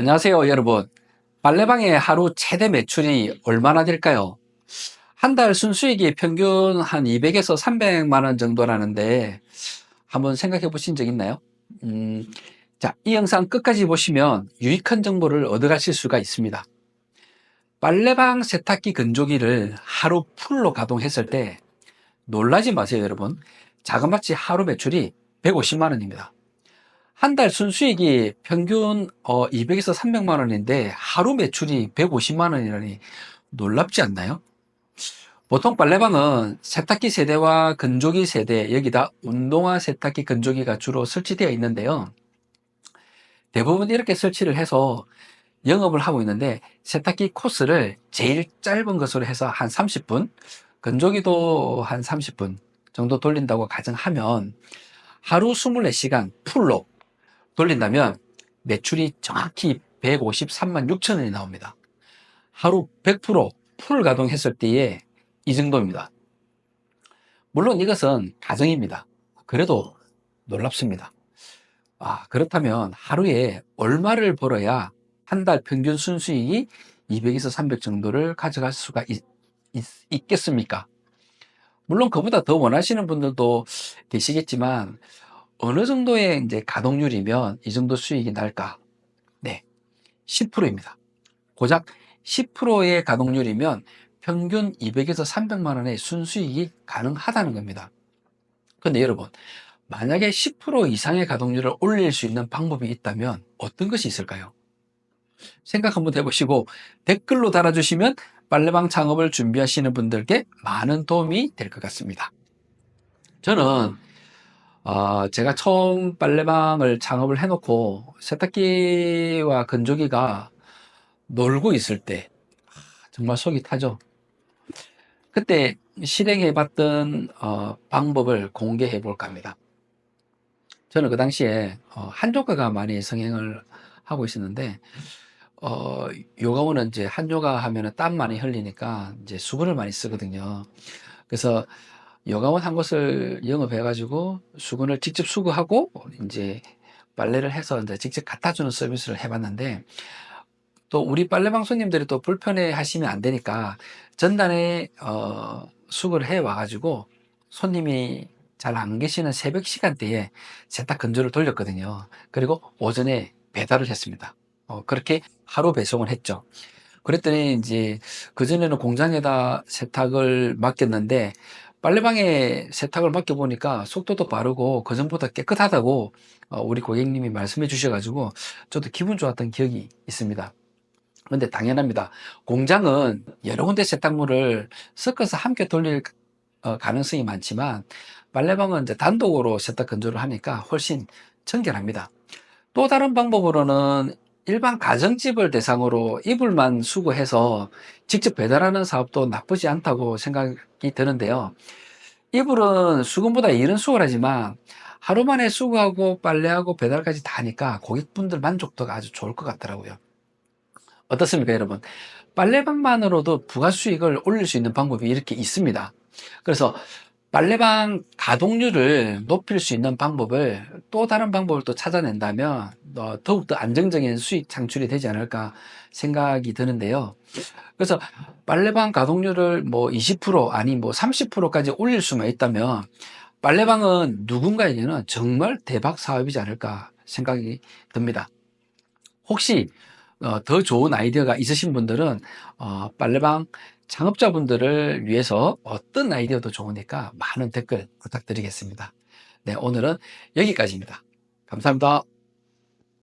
안녕하세요, 여러분. 빨래방의 하루 최대 매출이 얼마나 될까요? 한 달 순수익이 평균 한 200에서 300만 원 정도라는데 한번 생각해 보신 적 있나요? 음, 자, 이 영상 끝까지 보시면 유익한 정보를 얻어 가실 수가 있습니다. 빨래방 세탁기 건조기를 하루 풀로 가동했을 때 놀라지 마세요, 여러분. 자그마치 하루 매출이 150만 원입니다. 한 달 순수익이 평균 어, 200에서 300만 원인데 하루 매출이 150만 원이라니 놀랍지 않나요? 보통 빨래방은 세탁기 세대와 건조기 세대, 여기다 운동화 세탁기 건조기가 주로 설치되어 있는데요. 대부분 이렇게 설치를 해서 영업을 하고 있는데 세탁기 코스를 제일 짧은 것으로 해서 한 30분, 건조기도 한 30분 정도 돌린다고 가정하면 하루 24시간 풀로 돌린다면 매출이 정확히 153만 6천 원이 나옵니다. 하루 100%풀 가동했을 때에 이 정도입니다. 물론 이것은 가정입니다. 그래도 놀랍습니다. 아, 그렇다면 하루에 얼마를 벌어야 한 달 평균 순수익이 200에서 300 정도를 가져갈 수가 있, 겠습니까 물론 그보다 더 원하시는 분들도 계시겠지만 어느 정도의 이제 가동률이면 이 정도 수익이 날까? 네. 10%입니다. 고작 10%의 가동률이면 평균 200에서 300만 원의 순수익이 가능하다는 겁니다. 근데 여러분, 만약에 10% 이상의 가동률을 올릴 수 있는 방법이 있다면 어떤 것이 있을까요? 생각 한번 해보시고 댓글로 달아주시면 빨래방 창업을 준비하시는 분들께 많은 도움이 될 것 같습니다. 저는 어, 제가 처음 빨래방을 창업을 해놓고 세탁기와 건조기가 놀고 있을 때 아, 정말 속이 타죠. 그때 실행해봤던 어, 방법을 공개해 볼까 합니다. 저는 그 당시에 어, 한조가가 많이 성행을 하고 있었는데 어, 요가원은 이제 한요가 하면은 땀 많이 흘리니까 이제 수건을 많이 쓰거든요. 그래서 요가원 한 곳을 영업해가지고 수건을 직접 수거하고 이제 빨래를 해서 이제 직접 갖다 주는 서비스를 해봤는데 또 우리 빨래방 손님들이 또 불편해 하시면 안 되니까 전단에 어, 수거를 해 와가지고 손님이 잘 안 계시는 새벽 시간대에 세탁 건조를 돌렸거든요. 그리고 오전에 배달을 했습니다. 어, 그렇게 하루 배송을 했죠. 그랬더니 이제 그전에는 공장에다 세탁을 맡겼는데 빨래방에 세탁을 맡겨보니까 속도도 빠르고 그전보다 깨끗하다고 어, 우리 고객님이 말씀해 주셔가지고 저도 기분 좋았던 기억이 있습니다. 근데 당연합니다. 공장은 여러 군데 세탁물을 섞어서 함께 돌릴 어, 가능성이 많지만 빨래방은 이제 단독으로 세탁 건조를 하니까 훨씬 청결합니다. 또 다른 방법으로는 일반 가정집을 대상으로 이불만 수거해서 직접 배달하는 사업도 나쁘지 않다고 생각이 드는데요. 이불은 수건보다 일은 수월하지만 하루 만에 수거하고 빨래하고 배달까지 다 하니까 고객분들 만족도가 아주 좋을 것 같더라고요. 어떻습니까, 여러분? 빨래방만으로도 부가 수익을 올릴 수 있는 방법이 이렇게 있습니다. 그래서 빨래방 가동률을 높일 수 있는 방법을 또 다른 방법을 또 찾아낸다면 어, 더욱더 안정적인 수익 창출이 되지 않을까 생각이 드는데요. 그래서 빨래방 가동률을 뭐 20% 아니 뭐 30%까지 올릴 수만 있다면 빨래방은 누군가에게는 정말 대박 사업이지 않을까 생각이 듭니다. 혹시 어, 더 좋은 아이디어가 있으신 분들은 어, 빨래방 창업자분들을 위해서 어떤 아이디어도 좋으니까 많은 댓글 부탁드리겠습니다. 네, 오늘은 여기까지입니다. 감사합니다.